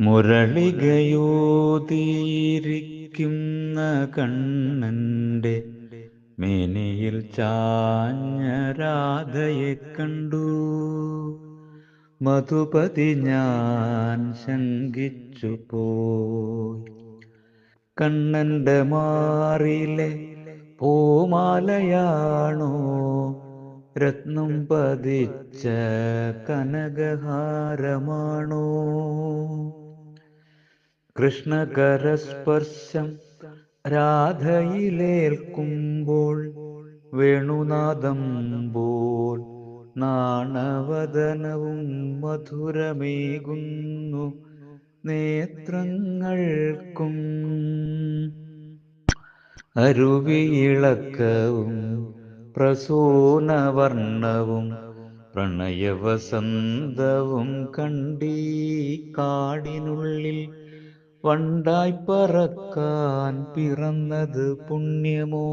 മുരളികയോതിയിരിക്കുന്ന കണ്ണന്റെ മേനിയിൽ ചാഞ്ഞ രാധയെ കണ്ടു. മധുപതി ഞാൻ ശങ്കിച്ചു പോയി കണ്ണന്റെ മാറിലെ പൂമാലയാണോ? രത്നം പതിച്ച കനകഹാരമാണോ? കൃഷ്ണകരസ്പർശം രാധയിലേൽക്കുമ്പോൾ വേണുനാദം പോൽ നാണവദനവും മധുരമേകുന്നു നേത്രങ്ങൾക്കും. അരുവിയിളക്കവും പ്രസൂനവർണവും പ്രണയവസന്തവും കണ്ടീ കാടിനുള്ളിൽ വണ്ടായി പറക്കാൻ പിറന്നത് പുണ്യമോ?